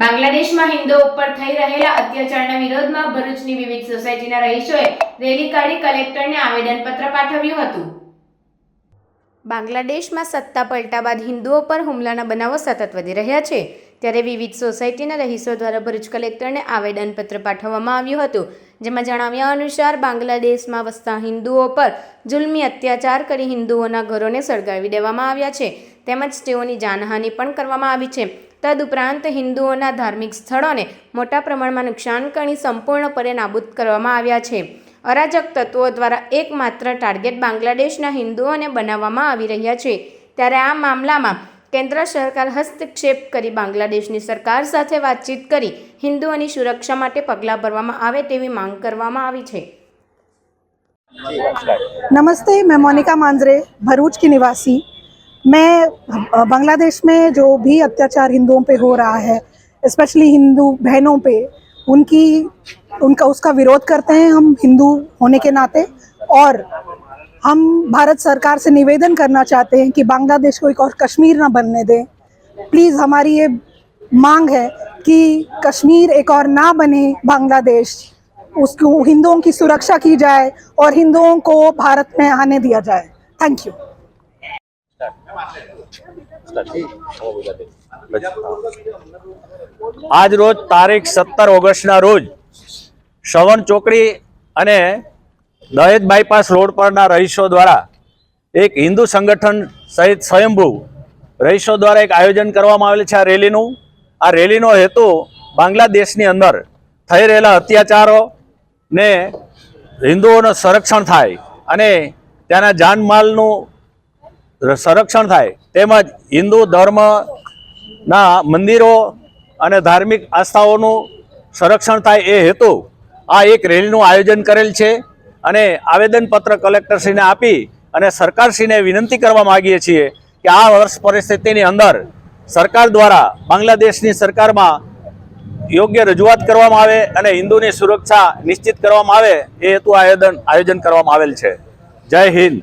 બાંગ્લાદેશમાં હિન્દુઓ ઉપર થઈ રહેલા અત્યાચારના વિરોધમાં ભરૂચની વિવિધ સોસાયટીના રહીશોએ રેલી કાઢી કલેક્ટરને આવેદનપત્ર પાઠવ્યું હતું. બાંગ્લાદેશમાં સત્તા પલટા બાદ હિન્દુઓ પર હુમલાના બનાવો સતત વધી રહ્યા છે. ત્યારે વિવિધ સોસાયટીના રહીશો દ્વારા ભરૂચ કલેક્ટરને આવેદનપત્ર પાઠવવામાં આવ્યું હતું. જેમાં જણાવ્યા અનુસાર બાંગ્લાદેશમાં વસતા હિન્દુઓ પર જુલ્મી અત્યાચાર કરી હિન્દુઓના ઘરોને સળગાવી દેવામાં આવ્યા છે. તેમજ તેઓની જાનહાનિ પણ કરવામાં આવી છે. તદુપરાંત હિન્દુઓના ધાર્મિક સ્થળોને મોટા પ્રમાણમાં નુકસાન કરી સંપૂર્ણપણે નાબૂદ કરવામાં આવ્યા છે. અરાજક તત્વો દ્વારા એકમાત્ર ટાર્ગેટ બાંગ્લાદેશના હિન્દુઓને બનાવવામાં આવી રહ્યા છે. ત્યારે આ મામલામાં કેન્દ્ર સરકાર હસ્તક્ષેપ કરી બાંગ્લાદેશની સરકાર સાથે વાતચીત કરી હિન્દુઓની સુરક્ષા માટે પગલાં ભરવામાં આવે તેવી માંગ કરવામાં આવી છે. નમસ્તે, મેં મોનિકા માંજરે, ભરૂચ કી નિવાસી. मैं बांग्लादेश में जो भी अत्याचार हिंदुओं पे हो रहा है स्पेशली हिंदू बहनों पे, उनकी, उनका, उसका विरोध करते हैं हम हिंदू होने के नाते। और हम भारत सरकार से निवेदन करना चाहते हैं कि बांग्लादेश को एक और कश्मीर ना बनने दें। प्लीज़ हमारी ये मांग है कि कश्मीर एक और ना बने बांग्लादेश। उसको हिंदुओं की सुरक्षा की जाए और हिंदुओं को भारत में आने दिया जाए। थैंक यू આજ રોજ તારીખ સત્તર ઓગસ્ટના રોજ શ્રવણ ચોકડી અને દહેજ બાયપાસ રોડ પરના રહીશો દ્વારા એક હિન્દુ સંગઠન સહિત સ્વયંભૂ રહીશો દ્વારા એક આયોજન કરવામાં આવેલ છે આ રેલીનું. આ રેલીનો હેતુ બાંગ્લાદેશની અંદર થઈ રહેલા અત્યાચારો ને હિન્દુઓનું સંરક્ષણ થાય અને ત્યાંના જાનમાલનું સંરક્ષણ થાય તેમજ હિન્દુ ધર્મના મંદિરો અને ધાર્મિક આસ્થાઓનું સંરક્ષણ થાય એ હેતુ આ એક રેલીનું આયોજન કરેલ છે અને આવેદનપત્ર કલેક્ટરશ્રીને આપી અને સરકારશ્રીને વિનંતી કરવા માગીએ છીએ કે આ વર્ષ પરિસ્થિતિની અંદર સરકાર દ્વારા બાંગ્લાદેશની સરકારમાં યોગ્ય રજૂઆત કરવામાં આવે અને હિન્દુની સુરક્ષા નિશ્ચિત કરવામાં આવે એ હેતુ આયોજન આયોજન કરવામાં આવેલ છે. જય હિન્દ.